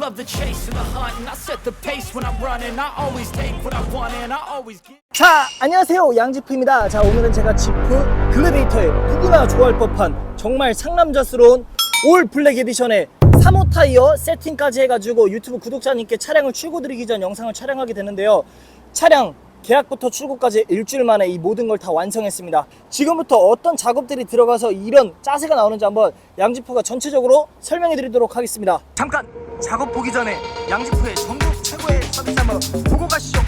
love the chase and the hunt, and I set the pace when I'm running. I always take what I want, and I always get. 자, 안녕하세요. 양지프입니다. 자, 오늘은 제가 지프 글래데이터의 누구나 좋아할 법한 정말 상남자스러운 올 블랙 에디션의 3호 타이어 세팅까지 해가지고 유튜브 구독자님께 차량을 출고드리기 전 영상을 촬영하게 되는데요. 차량 계약부터 출고까지 일주일 만에 이 모든 걸 다 완성했습니다. 지금부터 어떤 작업들이 들어가서 이런 짜세가 나오는지 한번 양지프가 전체적으로 설명해 드리도록 하겠습니다. 잠깐 작업 보기 전에 양지프의 전국 최고의 서비스 한번 보고 가시죠.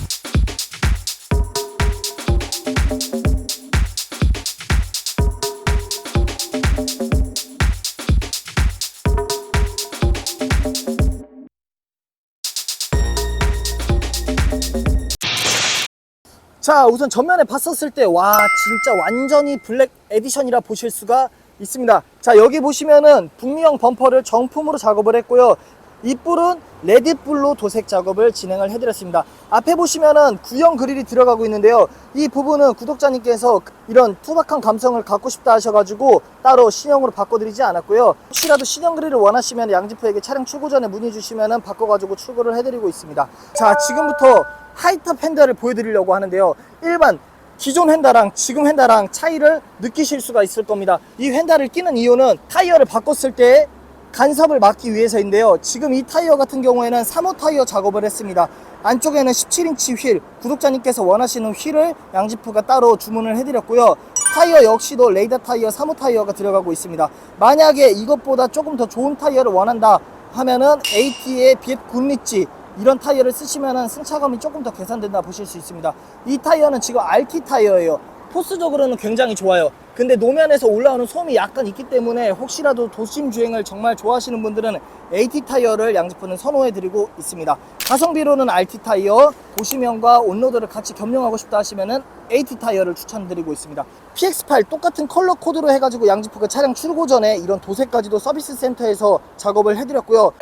자 우선 전면에 봤었을 때 와 진짜 완전히 블랙 에디션이라 보실 수가 있습니다. 자 여기 보시면은 북미형 범퍼를 정품으로 작업을 했고요 이 뿔은 레드불로 도색 작업을 진행을 해드렸습니다 앞에 보시면은 구형 그릴이 들어가고 있는데요 이 부분은 구독자님께서 이런 투박한 감성을 갖고 싶다 하셔가지고 따로 신형으로 바꿔드리지 않았고요 혹시라도 신형 그릴을 원하시면 양지프에게 차량 출고 전에 문의 주시면은 바꿔가지고 출고를 해드리고 있습니다 자 지금부터 하이탑 핸들을 보여드리려고 하는데요. 일반 기존 휀다랑 지금 휀다랑 차이를 느끼실 수가 있을 겁니다. 이 휀다를 끼는 이유는 타이어를 바꿨을 때 간섭을 막기 위해서인데요. 지금 이 타이어 같은 경우에는 3호 타이어 작업을 했습니다. 안쪽에는 17인치 휠, 구독자님께서 원하시는 휠을 양지프가 따로 주문을 해드렸고요. 타이어 역시도 레이더 타이어 3호 타이어가 들어가고 있습니다. 만약에 이것보다 조금 더 좋은 타이어를 원한다 하면은 AT의 BF 굿리치 이런 타이어를 쓰시면 승차감이 조금 더 개선된다 보실 수 있습니다. 이 타이어는 지금 RT 타이어예요. 포스적으로는 굉장히 좋아요. 근데 노면에서 올라오는 소음이 약간 있기 때문에 혹시라도 도심 주행을 정말 좋아하시는 분들은 AT 타이어를 양지프는 선호해드리고 있습니다. 가성비로는 RT 타이어, 도심형과 온로드를 같이 겸용하고 싶다 하시면은 AT 타이어를 추천드리고 있습니다. PX8 똑같은 컬러 코드로 해가지고 양지프가 차량 출고 전에 이런 도색까지도 서비스 센터에서 작업을 해드렸고요.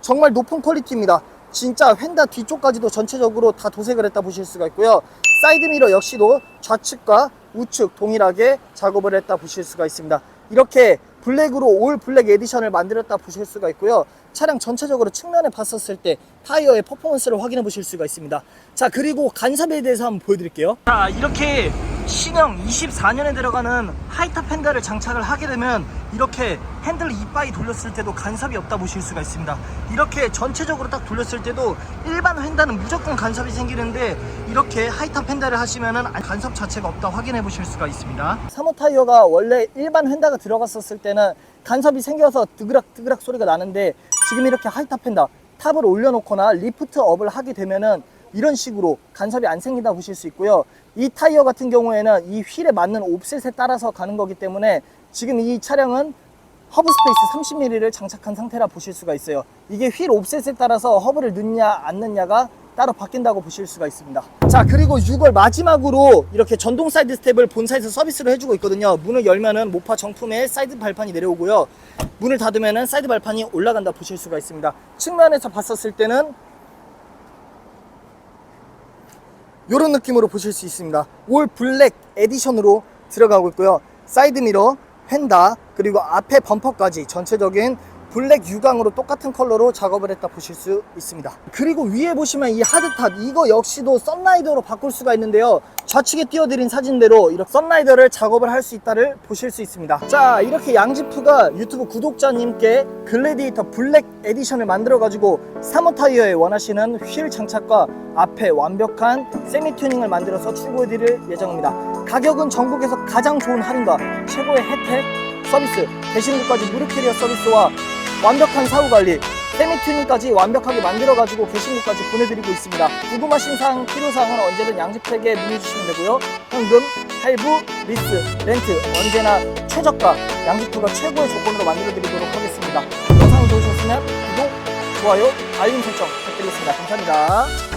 정말 높은 퀄리티입니다. 진짜 휀다 뒤쪽까지도 전체적으로 다 도색을 했다 보실 수가 있고요. 사이드미러 역시도 좌측과 우측 동일하게 작업을 했다 보실 수가 있습니다. 이렇게 블랙으로 올 블랙 에디션을 만들었다 보실 수가 있고요. 차량 전체적으로 측면에 봤었을 때 타이어의 퍼포먼스를 확인해 보실 수가 있습니다. 자, 그리고 간섭에 대해서 한번 보여드릴게요. 자, 이렇게 신형 24년에 들어가는 하이탑 핸들을 장착을 하게 되면 이렇게 핸들 이빠이 돌렸을 때도 간섭이 없다 보실 수가 있습니다. 이렇게 전체적으로 딱 돌렸을 때도 일반 휀다는 무조건 간섭이 생기는데 이렇게 하이탑 핸들을 하시면은 간섭 자체가 없다 확인해 보실 수가 있습니다. 3호 타이어가 원래 일반 휀다가 들어갔었을 때는 간섭이 생겨서 드그락 소리가 나는데 지금 이렇게 하이탑 펜다 탑을 올려놓거나 리프트 업을 하게 되면은 이런 식으로 간섭이 안 생긴다 보실 수 있고요. 이 타이어 같은 경우에는 이 휠에 맞는 옵셋에 따라서 가는 거기 때문에 지금 이 차량은 허브 스페이스 30mm를 장착한 상태라 보실 수가 있어요. 이게 휠 옵셋에 따라서 허브를 넣냐 안 넣냐가 따로 바뀐다고 보실 수가 있습니다. 자 그리고 6월 마지막으로 이렇게 전동 사이드 스텝을 본사에서 서비스를 해주고 있거든요. 문을 열면은 모파 정품의 사이드 발판이 내려오고요. 문을 닫으면은 사이드 발판이 올라간다 보실 수가 있습니다. 측면에서 봤었을 때는 이런 느낌으로 보실 수 있습니다. 올 블랙 에디션으로 들어가고 있고요. 사이드 미러, 휀다, 그리고 앞에 범퍼까지 전체적인 블랙 유광으로 똑같은 컬러로 작업을 했다 보실 수 있습니다. 그리고 위에 보시면 이 하드탑 이거 역시도 썬라이더로 바꿀 수가 있는데요. 좌측에 띄워드린 사진대로 이렇게 썬라이더를 작업을 할 수 있다를 보실 수 있습니다. 자 이렇게 양지프가 유튜브 구독자님께 글래디에이터 블랙 에디션을 만들어 가지고 3호 타이어에 원하시는 휠 장착과 앞에 완벽한 세미 튜닝을 만들어서 출고해 드릴 예정입니다. 가격은 전국에서 가장 좋은 할인과 최고의 혜택 서비스, 대신국까지 무료 캐리어 서비스와 완벽한 사후 관리, 세미 튜닝까지 완벽하게 만들어가지고 게시물까지 보내드리고 있습니다. 궁금하신 사항, 필요사항은 언제든 양지팩에 문의 주시면 되고요. 현금, 할부, 리스, 렌트 언제나 최저가 양지프가 최고의 조건으로 만들어드리도록 하겠습니다. 영상 좋으셨으면 구독, 좋아요, 알림 설정 부탁드리겠습니다. 감사합니다.